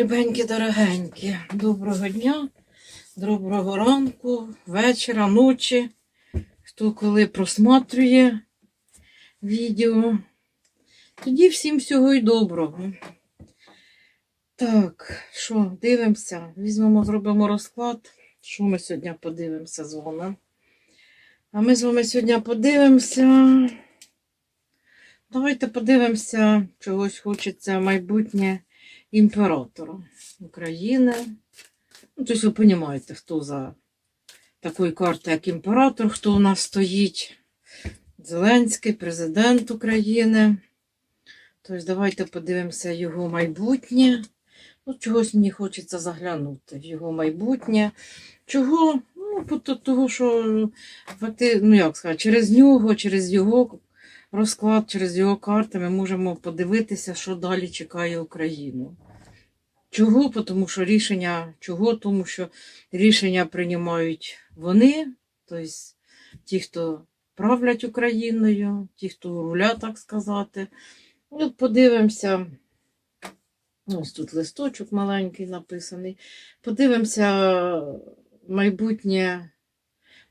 любенькі, дорогенькі, доброго дня, доброго ранку, вечора, ночі. Хто коли просматрює відео. Тоді всім всього й доброго. Так, що, дивимося, візьмемо, зробимо розклад. Що ми сьогодні подивимося з вами? А ми з вами сьогодні подивимося. Давайте подивимося, чогось хочеться майбутнє імператора України. Ну, тобто ви розумієте, хто за такою картою, як імператор, хто у нас стоїть. Зеленський, президент України. Тобто, давайте подивимося його майбутнє. Ну, чогось мені хочеться заглянути в його майбутнє. Чого? Ну, того, що ну як сказати, через нього, через його розклад, через його карти ми можемо подивитися, що далі чекає Україну. Чого? Тому що рішення, чого? Тому що рішення приймають вони, тобто ті, хто правлять Україною, ті, хто руля, так сказати. От подивимося. Ось тут листочок маленький написаний. Подивимося майбутнє,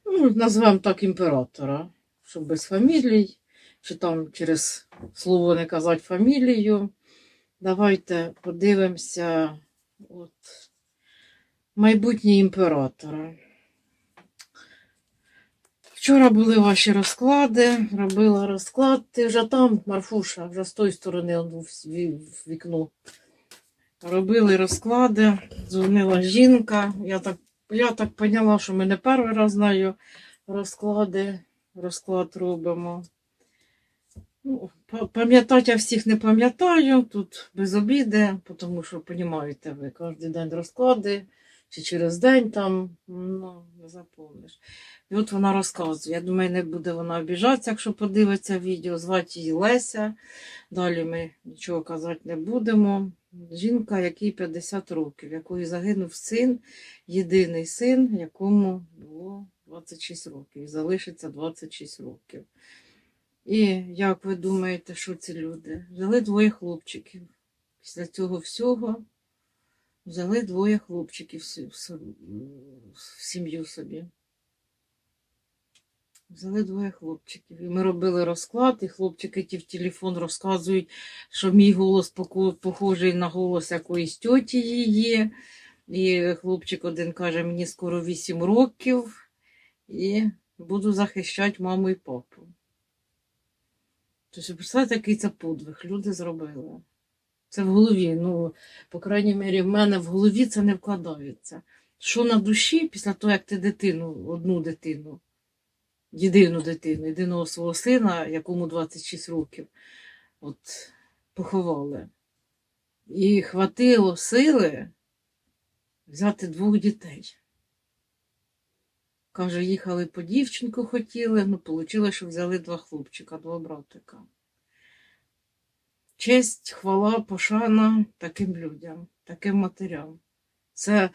ну, назвемо так імператора, щоб без фамілій, чи там через слово не казати фамілію. Давайте подивимося от, майбутнє імператора. Вчора були ваші розклади, робила розклад. Ти вже там, Марфуша, вже з тої сторони в вікно. Робили розклади, дзвонила жінка. Я так, я так поняла, що ми не перший раз знаю розклади, розклад робимо. Ну, па- пам'ятати я всіх не пам'ятаю, тут без обіди, тому що, розумієте, ви кожен день розклади, чи через день там, ну, не запомниш. І от вона розказує. Я думаю, не буде вона обіжатися, якщо подивиться відео, звати її Леся. Далі ми нічого казати не будемо. Жінка, якій 50 років, якої загинув син, єдиний син, якому було 26 років. І залишиться 26 років. І як ви думаєте, що ці люди? Взяли двоє хлопчиків. Після цього всього взяли двоє хлопчиків в сім'ю собі. Взяли двоє хлопчиків. І ми робили розклад, і хлопчики ті в телефон розказують, що мій голос похожий на голос якоїсь тьоті її. І хлопчик один каже, мені скоро 8 років, і буду захищати маму і папу. Тобто, представте, який це подвиг люди зробили. Це в голові. Ну, по крайній мірі, в мене в голові це не вкладається. Що на душі після того, як ти дитину, одну дитину, єдину дитину, єдиного свого сина, якому 26 років, от поховали. І хватило сили взяти двох дітей. Каже, їхали по дівчинку хотіли, ну, вийшло, що взяли два хлопчика, два братика. Честь, хвала, пошана таким людям, таким матерям. Це,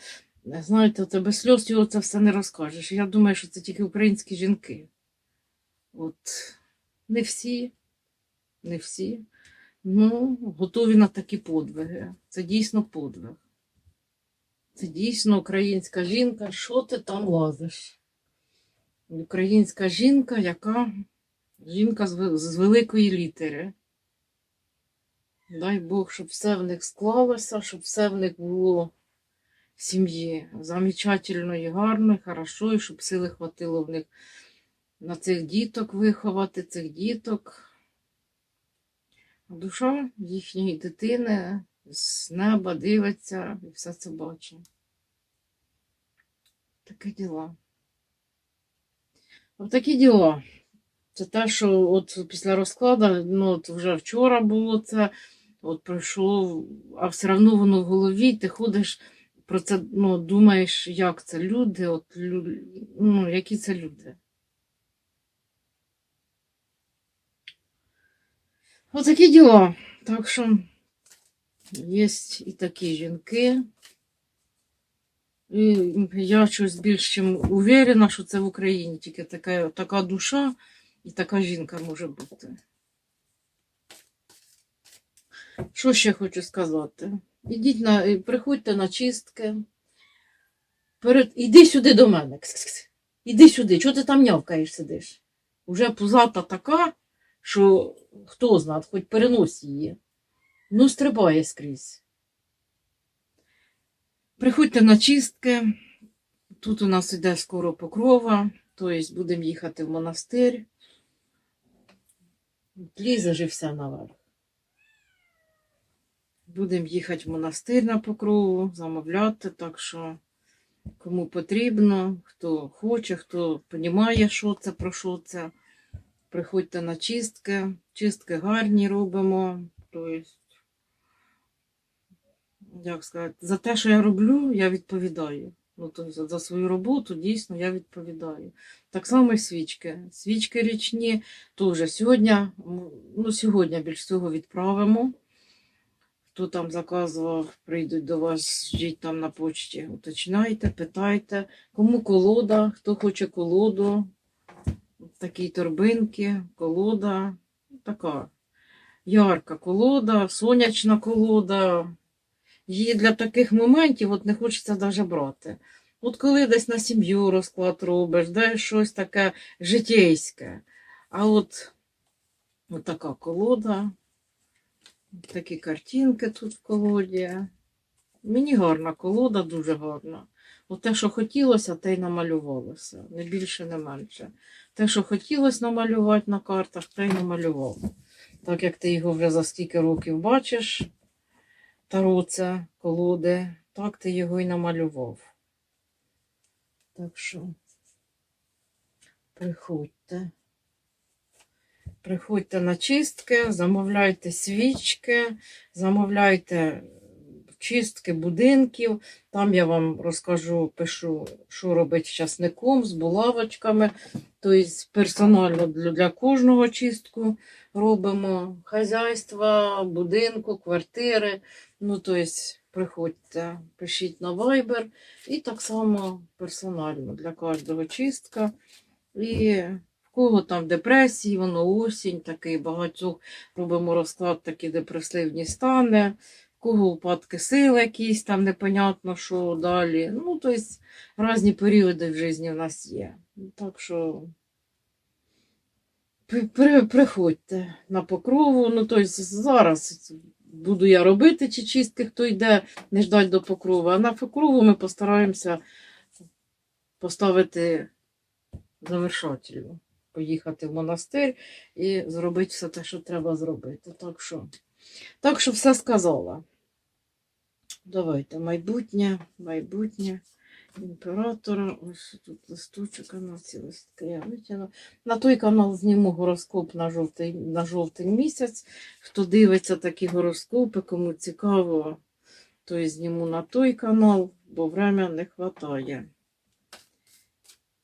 знаєте, це без сльоз його це все не розкажеш. Я думаю, що це тільки українські жінки. От не всі, не всі, ну, готові на такі подвиги. Це дійсно подвиг. Це дійсно українська жінка. Що ти там лазиш? Українська жінка, яка жінка з, великої літери. Дай Бог, щоб все в них склалося, щоб все в них було в сім'ї замечательно і гарно, і хорошо, і щоб сили хватило в них на цих діток виховати, цих діток. Душа їхньої дитини з неба дивиться і все це бачить. Таке діла. Такі діла. Це те, що от після розкладу, ну от вже вчора було це, от пройшло, а все одно воно в голові, ти ходиш про це, ну, думаєш, як це люди, от, лю- ну, які це люди. От такі діла. Так що є і такі жінки. Я щось більш чим уверена, що це в Україні тільки така, така душа і така жінка може бути. Що ще хочу сказати? Ідіть на, приходьте на чистки. Перед... Іди сюди до мене. Кс-кс-кс. Іди сюди. Чого ти там нявкаєш сидиш? Уже пузата така, що хто знає, хоч перенось її. Ну, стрибає скрізь. Приходьте на чистки. Тут у нас іде скоро покрова, тобто будемо їхати в монастир. Же все наверх. Будемо їхати в монастир на покрову, замовляти, так що кому потрібно, хто хоче, хто розуміє, що це, про що це. Приходьте на чистки. Чистки гарні робимо. Тобто, як сказати, за те, що я роблю, я відповідаю. Ну, тобто, за свою роботу дійсно я відповідаю. Так само і свічки. Свічки річні теж сьогодні, ну, сьогодні більш всього відправимо. Хто там заказував, прийдуть до вас, ждіть там на почті. Уточняйте, питайте, кому колода, хто хоче колоду. Такі торбинки, колода. Така ярка колода, сонячна колода. Її для таких моментів от не хочеться навіть брати. От коли десь на сім'ю розклад робиш, де щось таке житейське. А от, от така колода, такі картинки тут в колоді. Мені гарна колода, дуже гарна. От те, що хотілося, те й намалювалося. Не більше, не менше. Те, що хотілося намалювати на картах, те й намалював. Так як ти його вже за скільки років бачиш, таро це колоди, так ти його і намалював. Так що приходьте. Приходьте на чистки, замовляйте свічки, замовляйте чистки будинків. Там я вам розкажу, пишу, що робити з часником, з булавочками. Тобто персонально для, кожного чистку робимо хазяйства, будинку, квартири. Ну, тобто, приходьте, пишіть на Viber. І так само персонально для кожного чистка. І кого там депресії, воно осінь, такий багатьох робимо розклад, такі депресивні стани, кого упадки сил якісь, там непонятно, що далі. Ну, тобто, різні періоди в житті в нас є. Так що при- при- приходьте на покрову. Ну, тобто, зараз буду я робити чи чистки, хто йде, не ждать до покрови. А на покрову ми постараємося поставити завершателю, поїхати в монастир і зробити все те, що треба зробити. Так що, так що все сказала. Давайте, майбутнє, майбутнє імператора. Ось тут листочок, на ці я витягну. На той канал зніму гороскоп на жовтий, на жовтий місяць. Хто дивиться такі гороскопи, кому цікаво, то і зніму на той канал, бо время не вистачає.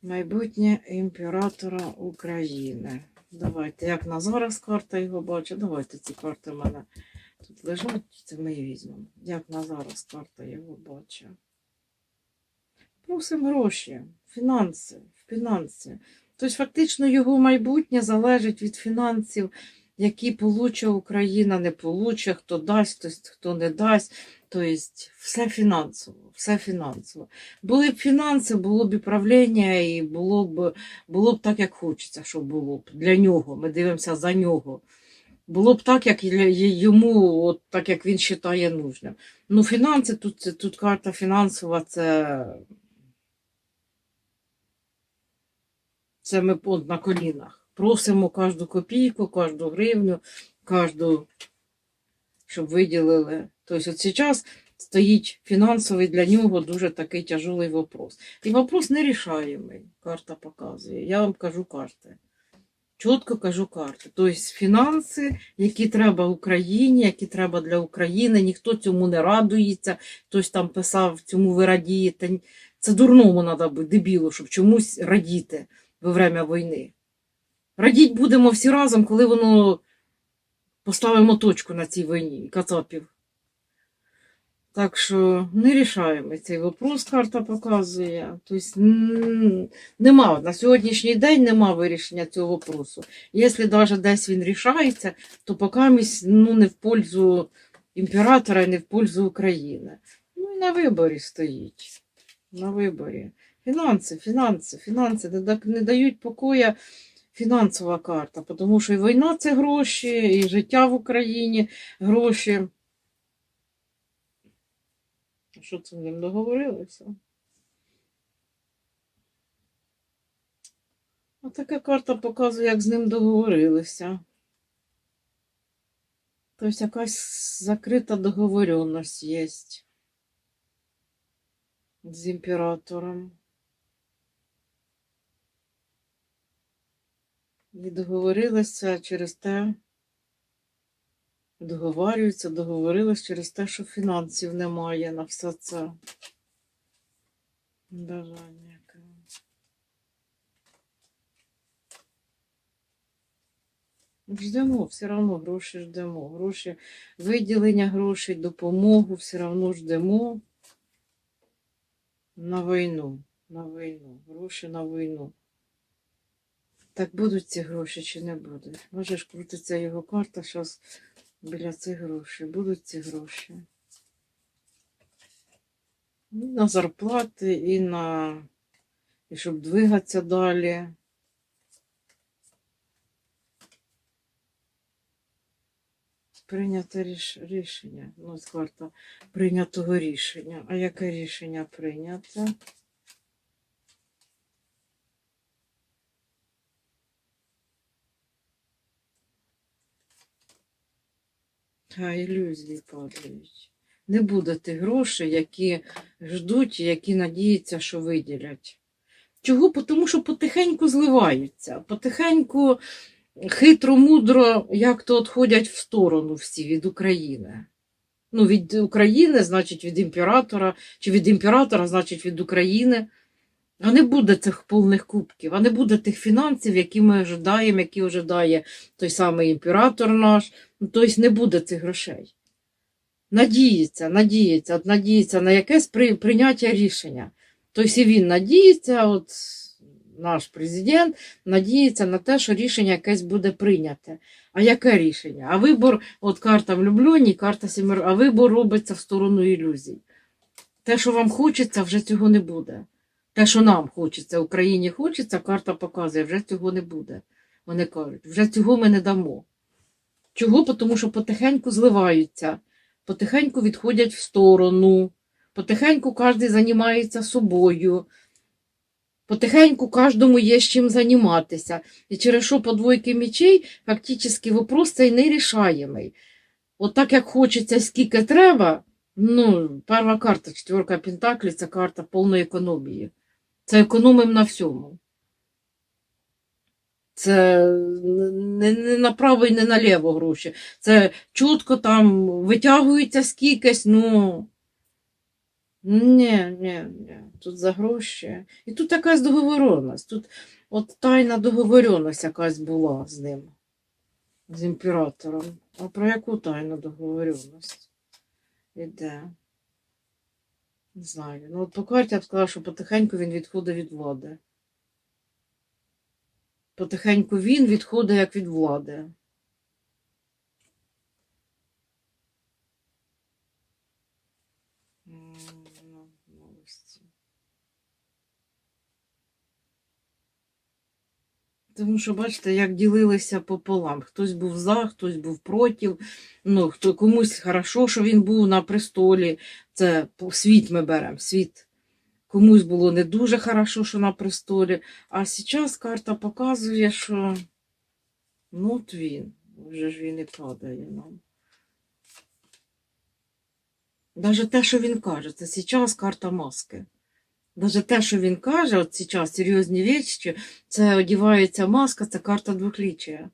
Майбутнє імператора України. Давайте, як на зараз карта його бачу. Давайте ці карти в мене тут лежать, це ми візьмемо. Як на зараз карта його бачить. Просимо гроші, фінанси, фінанси. Тобто, фактично, його майбутнє залежить від фінансів, які получе Україна, не получе, хто дасть, хто не дасть. Тобто, все фінансово, все фінансово. Були б фінанси, було б і правління, і було б, було б так, як хочеться, щоб було б для нього. Ми дивимося за нього. Було б так, як йому, от так як він вважає нужним. Ну, фінанси, тут, тут карта фінансова, це. Це ми на колінах. Просимо кожну копійку, кожну гривню, кожну, щоб виділили. Тобто, от зараз стоїть фінансовий для нього дуже такий тяжелий вопрос. І вопрос нерішаємий, карта показує. Я вам кажу карти. Чітко кажу карти. Тобто фінанси, які треба Україні, які треба для України, ніхто цьому не радується. Хтось там писав, цьому ви радієте. Це дурному треба бути, дебілу, щоб чомусь радіти во время війни. Радіть будемо всі разом, коли воно поставимо точку на цій війні, Кацапів. Так що не рішаємо цей вопрос, карта показує. Тобто нема, на сьогоднішній день нема вирішення цього вопросу. Якщо навіть десь він рішається, то поки ну, не в пользу імператора не в пользу України. Ну і на виборі стоїть. На виборі. Фінанси, фінанси, фінанси не дають покоя фінансова карта, тому що і війна це гроші, і життя в Україні гроші. Що це з ним договорилися? А така карта показує, як з ним договорилися. Тобто якась закрита договоренность є з імператором. І договорилися через те, договарюються, договорилися через те, що фінансів немає на все це. Бажання. Ждемо, все одно гроші ждемо. Гроші, виділення грошей, допомогу все одно ждемо на війну. На війну. Гроші на війну. Так будуть ці гроші чи не будуть? Може ж крутиться його карта зараз біля цих грошей. Будуть ці гроші. І на зарплати, і на. І щоб двигатися далі. Прийнято ріш... рішення. Ну, ось карта прийнятого рішення. А яке рішення прийнято? А ілюзії падають. Не буде тих грошей, які ждуть, які надіються, що виділять. Чого? Тому що потихеньку зливаються, потихеньку хитро, мудро, як то відходять в сторону всі від України. Ну, від України, значить, від імператора, чи від імператора, значить, від України. А не буде цих повних кубків, а не буде тих фінансів, які ми ожидаємо, які ожидає той самий імператор наш. Ну, тобто не буде цих грошей. Надіється, надіється, надіється на якесь при, прийняття рішення. Тобто і він надіється, от наш президент надіється на те, що рішення якесь буде прийняте. А яке рішення? А вибор, от карта влюблені, карта сімер, а вибор робиться в сторону ілюзій. Те, що вам хочеться, вже цього не буде. Те, що нам хочеться, Україні хочеться, карта показує, вже цього не буде. Вони кажуть, вже цього ми не дамо. Чого? Тому що потихеньку зливаються, потихеньку відходять в сторону, потихеньку кожен займається собою, потихеньку кожному є з чим займатися. І через що по двойки мечей фактично вопрос цей нерішаємий. От так як хочеться, скільки треба, ну, перша карта, четверка Пентаклі, це карта повної економії. Це економимо на всьому. Це не, не направо і не наліво гроші. Це чутко там витягується скількись, ну. Ні, ні, ні. Тут за гроші. І тут якась договоренность. Тут от тайна договоренность якась була з ним, з імператором. А про яку тайну договоренность? Іде. Не знаю. Ну, от по карті я б сказала, що потихеньку він відходить від влади. Потихеньку він відходить як від влади. Тому що, бачите, як ділилися пополам. Хтось був за, хтось був проти. Ну, хто, комусь хорошо, що він був на престолі. Це світ ми беремо, світ. Комусь було не дуже хорошо, що на престолі. А зараз карта показує, що ну от він, вже ж він і падає нам. Даже те, що він каже, це зараз карта маски. Даже те, що він каже, от зараз серйозні речі, це одівається маска, це карта двохліччя.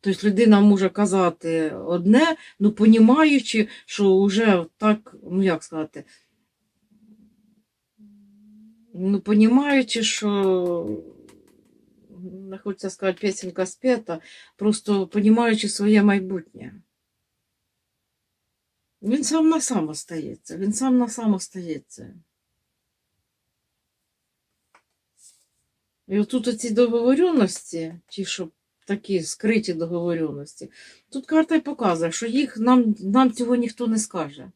Тобто людина може казати одне, ну понімаючи, що вже так, ну як сказати, ну понімаючи, що не хочеться сказати пісенька спета, просто понімаючи своє майбутнє. Він сам на сам остається, він сам на сам остається. І отут оці договоренності, ті, що такі скриті договоренності. Тут карта й показує, що їх нам, нам цього ніхто не скаже.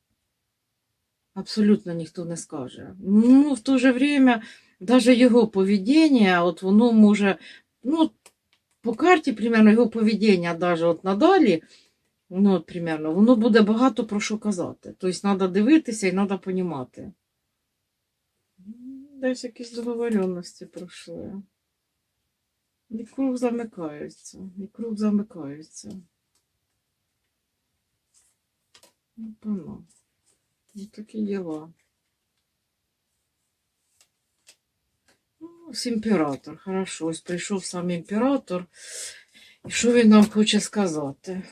Абсолютно ніхто не скаже. Ну, в то же время, даже його поведіння, от воно може, ну, по карті, примерно, його поведіння, даже от надалі, ну, от, примерно, воно буде багато про що казати. Тобто, треба дивитися і треба понімати. Десь якісь договоренності пройшли. І круг замикається, і круг замикається. Ну, пано. Ну, такі діла. Ну, ось імператор. Хорошо, ось прийшов сам імператор. І що він нам хоче сказати?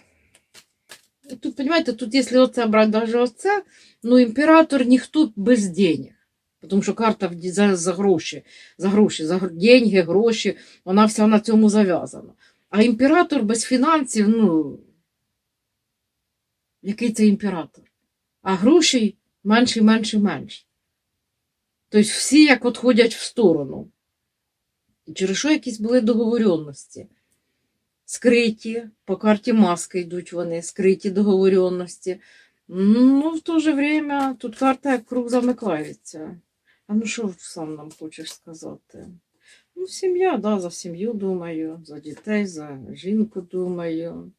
Тут, понимаете, тут, якщо оце брати даже оце, ну, імператор ніхто без денег. Тому що карта за, за гроші, за гроші, за деньги, гроші, вона вся на цьому зав'язана. А імператор без фінансів, ну, який це імператор? А грошей менше, менше, менше. Тобто всі як от ходять в сторону. І через що якісь були договоренності? Скриті, по карті маски йдуть вони, скриті договоренності. Ну, в то же время тут карта як круг замикається. А ну що сам нам хочеш сказати? Ну, сім'я, да, за сім'ю думаю, за дітей, за жінку думаю.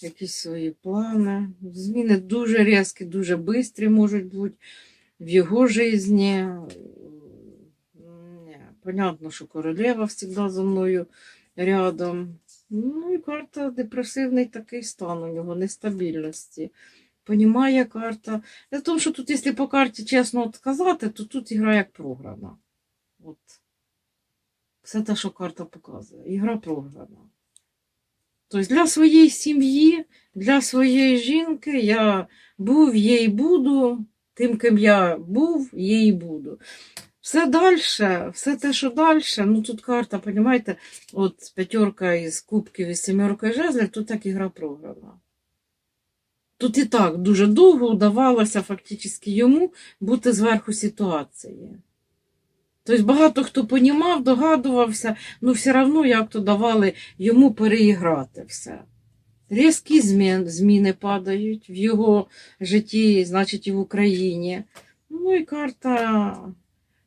Якісь свої плани. Зміни дуже різкі, дуже швидкі можуть бути в його житті. Понятно, що королева завжди за мною рядом. Ну і карта депресивний такий стан у нього, нестабільності. Понімає карта. Для того, що тут, якщо по карті чесно от сказати, то тут ігра як програна. От. Все те, що карта показує. Ігра програна. Тобто для своєї сім'ї, для своєї жінки я був, є і буду, тим, ким я був, є і буду. Все далі, все те, що далі, ну тут карта, розумієте, от п'ятерка із кубків і сімерка жезлів, тут так ігра програна. Тут і так дуже довго вдавалося фактично йому бути зверху ситуації. Тобто багато хто понімав, догадувався, ну все одно як то давали йому переіграти все. Різкі змін, зміни падають в його житті, значить, і в Україні. Ну і карта.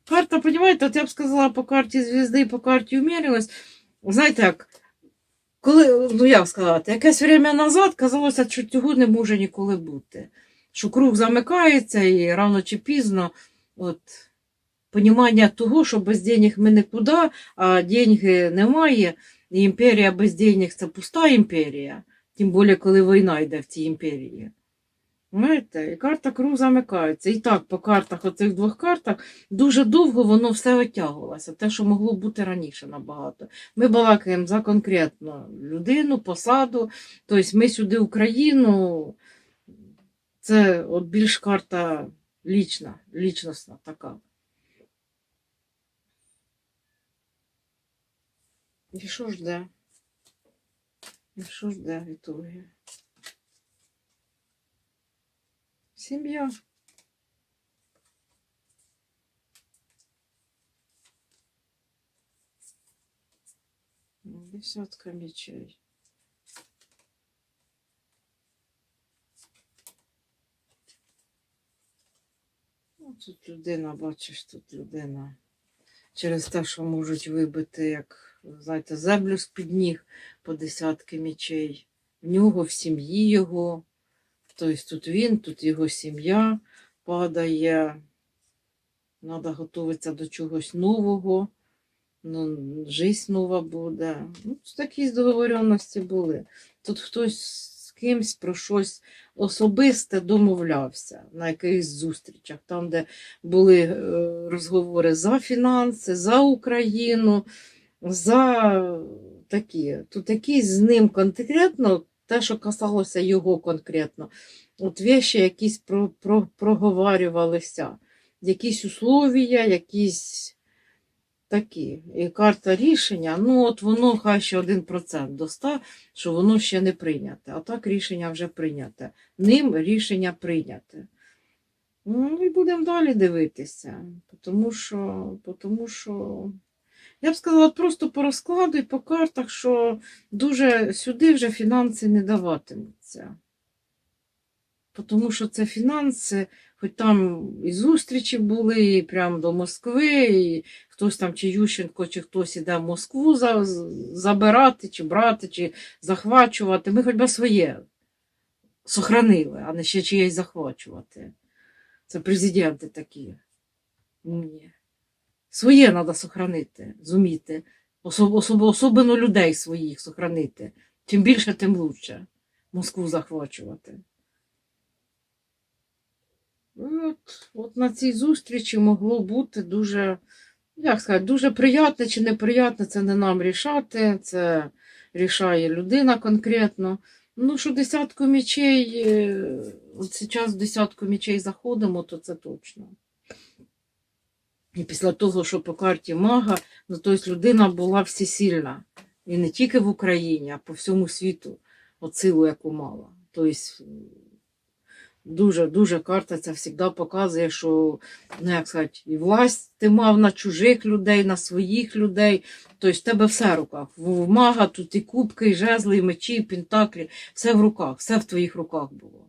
Карта, розумієте, от я б сказала по карті звізди і по карті умірилась. Знаєте як, коли, ну як сказати, якесь время назад казалося, що цього не може ніколи бути. Що круг замикається і рано чи пізно от, понімання того, що без денег ми нікуди, а деньги немає, і імперія без денег це пуста імперія, тим більше, коли війна йде в цій імперії. Знаєте, і карта круг замикається. І так, по картах, оцих двох картах, дуже довго воно все витягувалося, те, що могло бути раніше набагато. Ми балакаємо за конкретну людину, посаду, тобто ми сюди Україну, це от більш карта лічна, лічностна така. І що жде? І що жде в Сім'я. Десятка мечей. Ну, тут людина, бачиш, тут людина. Через те, що можуть вибити, як, знаєте, землю з-під ніг по десятки мечей. В нього, в сім'ї його. Тобто тут він, тут його сім'я падає. Треба готуватися до чогось нового. Ну, жизнь нова буде. Ну, такі договоренності були. Тут хтось з кимсь про щось особисте домовлявся на якихось зустрічах, там, де були е, розговори за фінанси, за Україну, за такі. Тут якісь з ним конкретно, те, що касалося його конкретно, от вещі якісь про, про, проговарювалися, якісь условія, якісь такі. І карта рішення, ну от воно хай ще 1% до 100, що воно ще не прийняте. А так рішення вже прийняте. Ним рішення прийняте. Ну і будемо далі дивитися, тому що, тому що Я б сказала, просто по розкладу і по картах, що дуже сюди вже фінанси не даватимуться. Тому що це фінанси, хоч там і зустрічі були, і прямо до Москви, і хтось там, чи Ющенко, чи хтось іде в Москву за, забирати, чи брати, чи захвачувати. Ми хоч би своє сохранили, а не ще чиєсь захвачувати. Це президенти такі. Ні. Своє треба сохранити, зуміти. Особ, особ, особливо людей своїх сохранити. Чим більше, тим лучше. Москву захвачувати. От, от на цій зустрічі могло бути дуже, як сказати, дуже приятне чи неприятне, це не нам рішати, це рішає людина конкретно. Ну, що десятку мечей, е, от зараз десятку мечей заходимо, то це точно. І після того, що по карті мага, ну, тобто людина була всесильна. І не тільки в Україні, а по всьому світу, от яку мала. Тобто, дуже, дуже карта ця завжди показує, що, ну, як сказати, і власть ти мав на чужих людей, на своїх людей. Тобто, в тебе все в руках. В мага тут і кубки, і жезли, і мечі, і пентаклі, все в руках, все в твоїх руках було.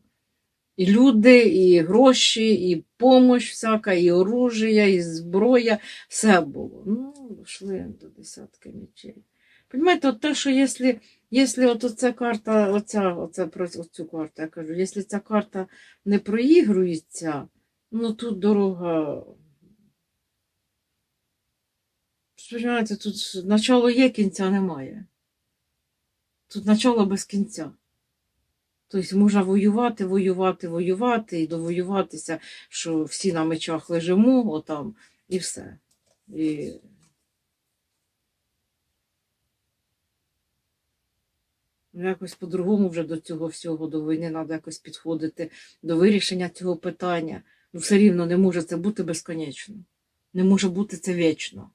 І люди, і гроші, і помощь всяка, і оружие, і зброя, все було. Ну, йшли до десятки мечей. Понимаєте, от те, що якщо, якщо от оця карта, оця, оця, про карту, я кажу, якщо ця карта не проігрується, ну тут дорога. Понимаєте, тут начало є, кінця немає. Тут начало без кінця. Тобто можна воювати, воювати, воювати і довоюватися, що всі на мечах лежимо, отам, і все. І... Якось по-другому вже до цього всього, до війни треба якось підходити до вирішення цього питання. Ну, все рівно не може це бути безконечно. Не може бути це вічно.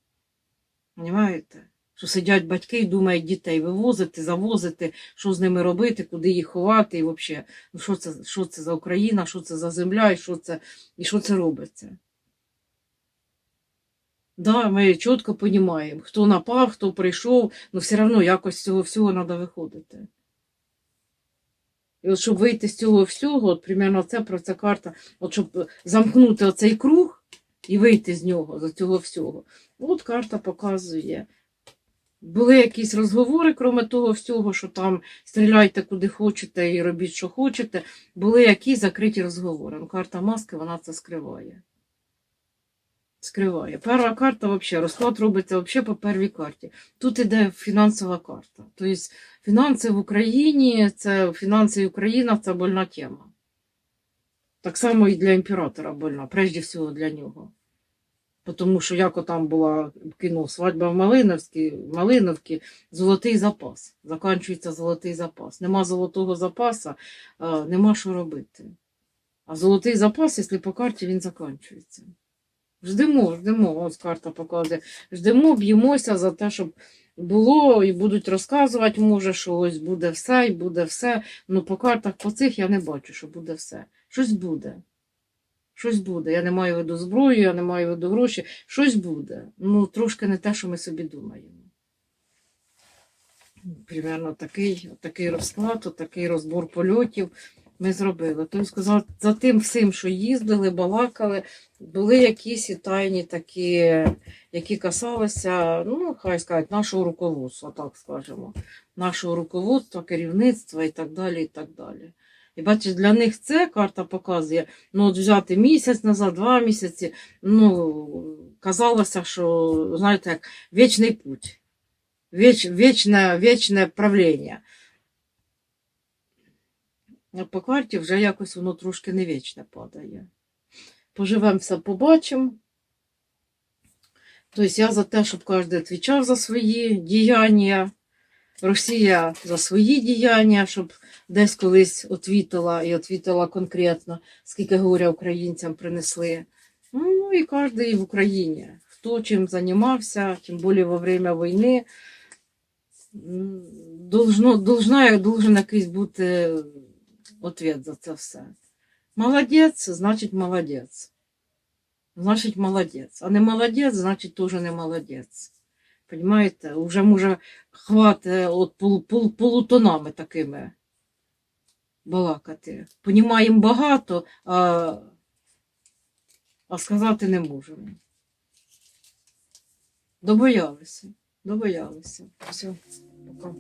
Понімаєте? Що сидять батьки і думають дітей вивозити, завозити, що з ними робити, куди їх ховати, і взагалі, ну що це, що це за Україна, що це за земля, і що це, і що це робиться. Да, ми чітко розуміємо, хто напав, хто прийшов, але все одно якось з цього всього треба виходити. І от щоб вийти з цього всього, от примерно це про це карта, от щоб замкнути оцей круг і вийти з нього, з цього всього. От карта показує. Були якісь розговори, крім того всього, що там стріляйте куди хочете і робіть, що хочете. Були якісь закриті розговори. Ну, Карта маски, вона це скриває. Скриває. Перша карта взагалі, розклад робиться взагалі по первій карті. Тут іде фінансова карта. Тобто фінанси в Україні, це фінанси Україна це больна тема. Так само і для імператора больна, прежде всього для нього. Тому що як там була кіно свадьба в Малиновській, Малиновці, золотий запас. Закінчується золотий запас. Нема золотого запасу, нема що робити. А золотий запас, якщо по карті, він закінчується. Ждемо, ждемо, ось карта показує. Ждемо, б'ємося за те, щоб було і будуть розказувати, може, що ось буде все, і буде все. Ну по картах по цих я не бачу, що буде все. Щось буде. Щось буде. Я не маю виду зброю, я не маю виду гроші. Щось буде. Ну, трошки не те, що ми собі думаємо. Примерно такий, такий розклад, такий розбор польотів ми зробили. Тобто сказав, за тим всім, що їздили, балакали, були якісь і тайні такі, які касалися, ну, хай сказати, нашого руководства, так скажемо, нашого руководства, керівництва і так далі. і так далі. І бачиш, для них це карта показує, ну, от взяти місяць назад, два місяці, ну, казалося, що, знаєте, як вічний путь, віч, вічне, вічне правління. А по карті вже якось воно трошки не вічне падає. Поживемо все, побачимо. Тобто я за те, щоб кожен відповідав за свої діяння, Росія за свої діяння, щоб десь колись отвітила і отвітила конкретно, скільки горя українцям принесли. Ну і кожен в Україні, хто чим займався, тим більше во время війни, должно, должен якийсь бути ответ за це все. Молодець, значить молодець. Значить молодець. А не молодець, значить теж не молодець. Понімаєте? Уже може хвати от пол, пол, полутонами такими балакати. Понімаємо багато, а, а сказати не можемо. Добоялися. Добоялися. Все, пока.